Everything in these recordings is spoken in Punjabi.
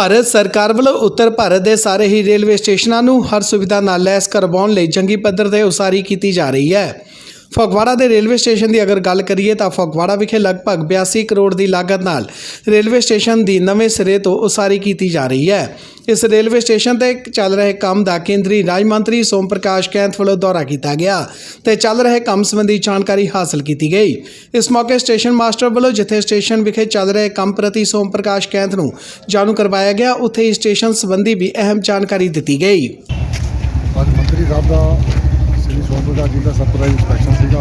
ਭਾਰਤ ਸਰਕਾਰ ਵੱਲੋਂ ਉੱਤਰ ਭਾਰਤ ਦੇ ਸਾਰੇ ਹੀ ਰੇਲਵੇ ਸਟੇਸ਼ਨਾਂ ਨੂੰ ਹਰ ਸੁਵਿਧਾ ਨਾਲ ਲੈਸ ਕਰਵਾਉਣ ਲਈ ਜੰਗੀ ਪੱਧਰ ਤੇ ਉਸਾਰੀ ਕੀਤੀ ਜਾ ਰਹੀ ਹੈ। ਫਗਵਾੜਾ ਦੇ ਰੇਲਵੇ ਸਟੇਸ਼ਨ ਦੀ ਅਗਰ ਗੱਲ ਕਰੀਏ ਤਾਂ ਫਗਵਾੜਾ ਵਿਖੇ ਲਗਭਗ 82 ਕਰੋੜ ਦੀ ਲਾਗਤ ਨਾਲ ਰੇਲਵੇ ਸਟੇਸ਼ਨ ਦੀ ਨਵੇਂ ਸਿਰੇ ਤੋਂ ਉਸਾਰੀ ਕੀਤੀ ਜਾ ਰਹੀ ਹੈ। ਇਸ ਰੇਲਵੇ ਸਟੇਸ਼ਨ ਤੇ ਚੱਲ ਰਹੇ ਕੰਮ ਦਾ ਕੇਂਦਰੀ ਰਾਜ ਮੰਤਰੀ ਸੋਮ ਪ੍ਰਕਾਸ਼ ਕੈਂਥ ਵੱਲੋਂ ਦੌਰਾ ਕੀਤਾ ਗਿਆ ਤੇ ਚੱਲ ਰਹੇ ਕੰਮ ਸੰਬੰਧੀ ਜਾਣਕਾਰੀ ਹਾਸਲ ਕੀਤੀ ਗਈ। ਇਸ ਮੌਕੇ ਸਟੇਸ਼ਨ ਮਾਸਟਰ ਵੱਲੋਂ ਜਿੱਥੇ ਸਟੇਸ਼ਨ ਵਿਖੇ ਚੱਲ ਰਹੇ ਕੰਮ ਪ੍ਰਤੀ ਸੋਮ ਪ੍ਰਕਾਸ਼ ਕੈਂਥ ਨੂੰ ਜਾਣੂ ਕਰਵਾਇਆ ਗਿਆ, ਉੱਥੇ ਹੀ ਸਟੇਸ਼ਨ ਸੰਬੰਧੀ ਵੀ ਅਹਿਮ ਜਾਣਕਾਰੀ ਦਿੱਤੀ ਗਈ। ਅੱਜ ਮੰਤਰੀ ਸਾਹਿਬ ਦਾ ਸ੍ਰੀ ਸੋਮਪੁਰਾ ਜੀ ਦਾ ਸਰਪ੍ਰਾਈਜ਼ ਇੰਸਪੈਕਸ਼ਨ ਸੀਗਾ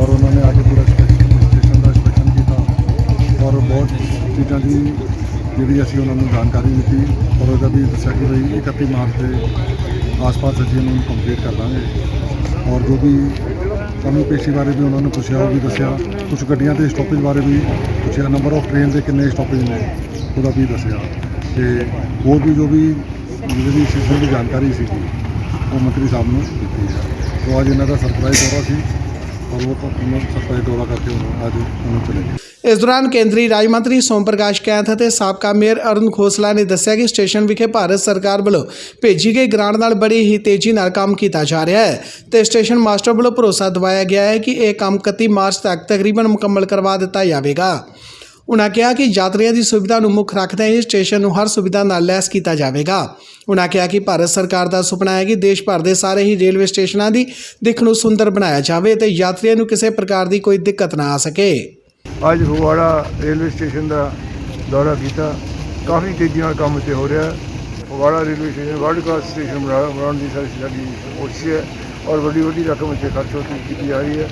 ਔਰ ਉਹਨਾਂ ਨੇ ਆ ਕੇ ਪੂਰਾ ਸਟੇਸ਼ਨ ਦਾ ਇੰਸਪੈਕਸ਼ਨ ਕੀਤਾ ਔਰ ਬਹੁਤ ਚੀਜ਼ਾਂ ਦੀ ਜਿਹੜੀ ਅਸੀਂ ਉਹਨਾਂ ਨੂੰ ਜਾਣਕਾਰੀ ਦਿੱਤੀ ਔਰ ਉਹਦਾ ਵੀ ਦੱਸਿਆ ਕਿ ਬਈ 31 ਮਾਰਚ ਦੇ ਆਸ-ਪਾਸ ਅਸੀਂ ਇਹਨੂੰ ਕੰਪਲੀਟ ਕਰ ਲਾਂਗੇ। ਔਰ ਜੋ ਵੀ ਕਮੀ ਪੇਸ਼ੀ ਬਾਰੇ ਵੀ ਉਹਨਾਂ ਨੂੰ ਪੁੱਛਿਆ, ਉਹ ਵੀ ਦੱਸਿਆ। ਕੁਝ ਗੱਡੀਆਂ ਦੇ ਸਟਾਪੇਜ ਬਾਰੇ ਵੀ ਪੁੱਛਿਆ। ਨੰਬਰ ਆਫ ਟ੍ਰੇਨ ਦੇ ਕਿੰਨੇ ਸਟਾਪੇਜ ਨੇ, ਉਹਦਾ ਵੀ ਦੱਸਿਆ। ਤੇ ਹੋਰ ਵੀ ਜੋ ਵੀ ਜਿਹੜੀ ਸਿਸਟਮ ਦੀ ਜਾਣਕਾਰੀ ਸੀ ਉਹ ਮੰਤਰੀ ਸਾਹਿਬ ਨੂੰ ਦਿੱਤੀ ਹੈ। ਸੋ ਅੱਜ ਇਹਨਾਂ ਦਾ ਸਰਪ੍ਰਾਈਜ਼ ਦੌਰਾ ਸੀ ਔਰ ਉਹ ਤਾਂ ਉਹਨਾਂ ਸਰਪ੍ਰਾਈਜ਼ ਦੌਰਾ ਕਰਕੇ ਉਹ ਅੱਜ ਉਹਨੂੰ ਚਲੇ ਗਏ। ਇਸ ਦੌਰਾਨ ਕੇਂਦਰੀ ਰਾਜ ਮੰਤਰੀ ਸੋਮ ਪ੍ਰਕਾਸ਼ ਕੈਂਥ ਅਤੇ ਸਾਬਕਾ ਮੇਅਰ ਅਰੁਣ ਖੋਸਲਾ ਨੇ ਦੱਸਿਆ ਕਿ ਸਟੇਸ਼ਨ ਵਿਖੇ ਭਾਰਤ ਸਰਕਾਰ ਵੱਲੋਂ ਭੇਜੀ ਗਈ ਗ੍ਰਾਂਟ ਨਾਲ ਬੜੀ ਹੀ ਤੇਜ਼ੀ ਨਾਲ ਕੰਮ ਕੀਤਾ ਜਾ ਰਿਹਾ ਹੈ ਤੇ ਸਟੇਸ਼ਨ ਮਾਸਟਰ ਵੱਲੋਂ ਭਰੋਸਾ ਦਿਵਾਇਆ ਗਿਆ ਹੈ ਕਿ ਇਹ ਕੰਮ 31 ਮਾਰਚ ਤੱਕ ਤਕਰੀਬਨ ਮੁਕੰਮਲ ਕਰਵਾ ਦਿੱਤਾ ਜਾਵੇਗਾ। ਉਨ੍ਹਾਂ ਕਿਹਾ ਕਿ ਯਾਤਰੀਆਂ ਦੀ ਸੁਵਿਧਾ ਨੂੰ ਮੁੱਖ ਰੱਖਦੇ ਹੋਏ ਸਟੇਸ਼ਨ ਨੂੰ ਹਰ ਸੁਵਿਧਾ ਨਾਲ ਲੈਸ ਕੀਤਾ ਜਾਵੇਗਾ। ਉਨ੍ਹਾਂ ਕਿਹਾ ਕਿ ਭਾਰਤ ਸਰਕਾਰ ਦਾ ਸੁਪਨਾ ਹੈ ਕਿ ਦੇਸ਼ ਭਰ ਦੇ ਸਾਰੇ ਹੀ ਰੇਲਵੇ ਸਟੇਸ਼ਨਾਂ ਦੀ ਦਿੱਖ ਨੂੰ ਸੁੰਦਰ ਬਣਾਇਆ ਜਾਵੇ ਤੇ ਯਾਤਰੀਆਂ ਨੂੰ ਕਿਸੇ ਪ੍ਰਕਾਰ ਦੀ ਕੋਈ ਦਿੱਕਤ ਨਾ ਆ ਸਕੇ। ਅੱਜ ਫਗਵਾੜਾ ਰੇਲਵੇ ਸਟੇਸ਼ਨ ਦਾ ਦੌਰਾ ਕੀਤਾ। ਕਾਫੀ ਤੇਜ਼ੀ ਨਾਲ ਕੰਮ ਇੱਥੇ ਹੋ ਰਿਹਾ ਹੈ। Phagwara railway station world class station ਬਣਾਉਣ ਦੀ ਸਾਡੀ ਕੋਸ਼ਿਸ਼ ਹੈ ਔਰ ਵੱਡੀ ਵੱਡੀ ਰਕਮ ਇੱਥੇ ਖਰਚ ਕੀਤੀ ਜਾ ਰਹੀ ਹੈ।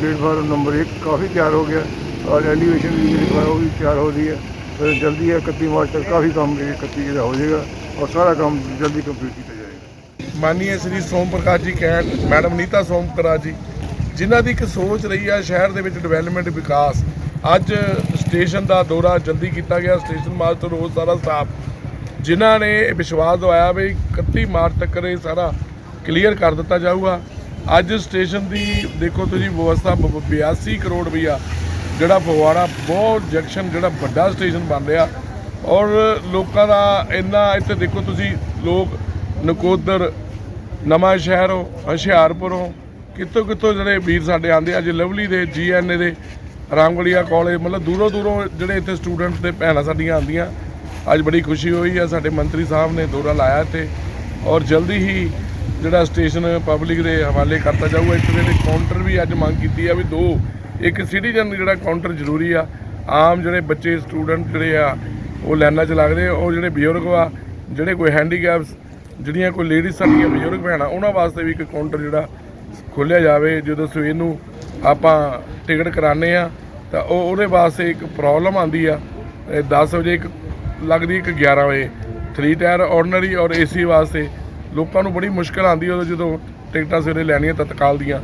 ਪਲੇਟਫਾਰਮ ਨੰਬਰ 1 ਕਾਫੀ ਤਿਆਰ ਹੋ ਗਿਆ। ਔਰ ਐਲੀਵੇਸ਼ਨ ਵੀ ਜਿਹੜੀ ਉਹ ਵੀ ਤਿਆਰ ਹੋ ਰਹੀ ਹੈ। ਫਿਰ ਜਲਦੀ ਹੈ 31 ਮਾਰਚ ਤੱਕ ਕਾਫੀ ਕੰਮ ਇਹ 31 ਦਾ ਹੋ ਜਾਏਗਾ ਔਰ ਸਾਰਾ ਕੰਮ ਜਲਦੀ ਕੰਪਲੀਟ ਕੀਤਾ ਜਾਏਗਾ। ਮਾਨਨੀय ਸ੍ਰੀ ਸੋਮ ਪ੍ਰਕਾਸ਼ ਜੀ ਕਹਿਣ, ਮੈਡਮ ਨੀਤਾ ਸੋਮ ਪ੍ਰਕਾਸ਼ ਜੀ, ਜਿਨ੍ਹਾਂ ਦੀ ਇੱਕ ਸੋਚ ਰਹੀ ਆ ਸ਼ਹਿਰ ਦੇ ਵਿੱਚ ਡਿਵੈਲਪਮੈਂਟ ਵਿਕਾਸ। ਅੱਜ ਸਟੇਸ਼ਨ ਦਾ ਦੌਰਾ ਜਲਦੀ ਕੀਤਾ ਗਿਆ ਸਟੇਸ਼ਨ ਮਾਸਟਰ ਉਹ ਸਾਰਾ ਸਟਾਫ ਜਿਨ੍ਹਾਂ ਨੇ ਵਿਸ਼ਵਾਸ ਦਵਾਇਆ ਵੀ 31 ਮਾਰਚ ਤੱਕ ਇਹ ਸਾਰਾ ਕਲੀਅਰ ਕਰ ਦਿੱਤਾ ਜਾਊਗਾ। ਅੱਜ ਸਟੇਸ਼ਨ ਦੀ ਦੇਖੋ ਤੁਸੀਂ ਵਿਵਸਥਾ ਬ- ਬ- 82 ਕਰੋੜ ਰੁਪਈਆ ਜਿਹੜਾ ਫਗਵਾੜਾ ਬਹੁਤ ਜੰਕਸ਼ਨ, ਜਿਹੜਾ ਵੱਡਾ ਸਟੇਸ਼ਨ ਬਣ ਰਿਹਾ। ਔਰ ਲੋਕਾਂ ਦਾ ਇੰਨਾ ਇੱਥੇ ਦੇਖੋ ਤੁਸੀਂ, ਲੋਕ ਨਕੋਦਰ, ਨਵਾਂ ਹੁਸ਼ਿਆਰਪੁਰ ਹੋ, ਕਿੱਥੋਂ ਕਿੱਥੋਂ ਜਿਹੜੇ ਵੀਰ ਸਾਡੇ ਆਉਂਦੇ ਅੱਜ ਲਵਲੀ ਦੇ, ਜੀਐਨਏ ਦੇ, ਰਾਮਗੜੀਆ ਕਾਲਜ ਮਤਲਬ ਦੂਰੋਂ ਦੂਰੋਂ ਜਿਹੜੇ ਇੱਥੇ ਸਟੂਡੈਂਟ ਤੇ ਭੈਣਾਂ ਸਾਡੀਆਂ ਆਉਂਦੀਆਂ। ਅੱਜ ਬੜੀ ਖੁਸ਼ੀ ਹੋਈ ਆ, ਸਾਡੇ ਮੰਤਰੀ ਸਾਹਿਬ ਨੇ ਦੌਰਾ ਲਾਇਆ ਇੱਥੇ। ਔਰ ਜਲਦੀ ਹੀ ਜਿਹੜਾ ਸਟੇਸ਼ਨ ਪਬਲਿਕ ਦੇ ਹਵਾਲੇ ਕਰਤਾ ਜਾਊਗਾ, ਇੱਕ ਦੇ ਕਾਊਂਟਰ ਵੀ ਅੱਜ ਮੰਗ ਕੀਤੀ ਆ ਵੀ ਦੋ ਇੱਕ ਸਿਟੀਜ਼ਨ ਜਿਹੜਾ ਕਾਊਂਟਰ ਜ਼ਰੂਰੀ ਆ। ਆਮ ਜਿਹੜੇ ਬੱਚੇ ਸਟੂਡੈਂਟ ਜਿਹੜੇ ਆ ਉਹ ਲਾਈਨਾਂ 'ਚ ਲੱਗਦੇ ਆ, ਉਹ ਜਿਹੜੇ ਬਜ਼ੁਰਗ ਆ ਜਿਹੜੇ ਕੋਈ ਹੈਂਡੀਕੈਪਸ ਜਿਹੜੀਆਂ ਕੋਈ ਲੇਡੀਜ਼ ਸਾਡੀਆਂ ਬਜ਼ੁਰਗ ਭੈਣਾਂ ਉਹਨਾਂ ਵਾਸਤੇ ਵੀ ਇੱਕ ਕਾਊਂਟਰ ਜਿਹੜਾ ਖੋਲ੍ਹਿਆ ਜਾਵੇ। ਜਦੋਂ ਸਵੇਰ ਨੂੰ ਆਪਾਂ ਟਿਕਟ ਕਰਾਉਂਦੇ ਆ ਤਾਂ ਉਹ ਉਹਦੇ ਵਾਸਤੇ ਇੱਕ ਪ੍ਰੋਬਲਮ ਆਂਦੀ ਆ। ਇਹ 10 ਵਜੇ ਇੱਕ ਲੱਗਦੀ ਇੱਕ 11 ਵਜੇ। ਥਰੀ ਟਾਇਰ ਆਰਡੀਨਰੀ ਔਰ ਏਸੀ ਵਾਸਤੇ। ਲੋਕਾਂ ਨੂੰ ਬੜੀ ਮੁਸ਼ਕਲ ਆਂਦੀ ਉਦੋਂ ਜਦੋਂ ਟਿਕਟਾਂ ਸਵੇਰੇ ਲੈਣੀਆਂ ਤਤਕਾਲ ਦੀਆਂ।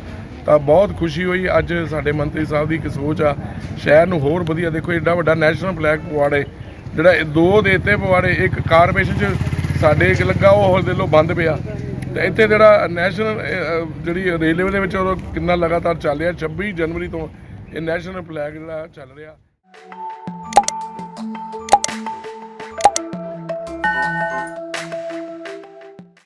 ਤਾਂ ਬਹੁਤ ਖੁਸ਼ੀ ਹੋਈ। ਅੱਜ ਸਾਡੇ ਮੰਤਰੀ ਸਾਹਿਬ ਦੀ ਇੱਕ ਸੋਚ ਆ, ਸ਼ਹਿਰ ਨੂੰ ਹੋਰ ਵਧੀਆ। ਦੇਖੋ ਐਡਾ ਵੱਡਾ ਨੈਸ਼ਨਲ ਫਲੈਗ ਪਵਾੜੇ। ਜਿਹੜਾ ਇਹ ਦੋ ਦੇਤੇ ਪਵਾੜੇ, ਇੱਕ ਕਾਰਪੋਰੇਸ਼ਨ 'ਚ ਸਾਡੇ ਇੱਕ ਲੱਗਾ, ਉਹ ਹਲ ਲੋ ਬੰਦ ਪਿਆ। ਤੇ ਇੱਥੇ ਜਿਹੜਾ ਨੈਸ਼ਨਲ ਜਿਹੜੀ ਰੇਲਵੇ ਦੇ ਵਿੱਚ ਉਹ ਕਿੰਨਾ ਲਗਾਤਾਰ ਚੱਲ ਰਿਹਾ 26 ਜਨਵਰੀ ਤੋਂ ਇਹ ਨੈਸ਼ਨਲ ਫਲੈਗ ਜਿਹੜਾ ਚੱਲ ਰਿਹਾ।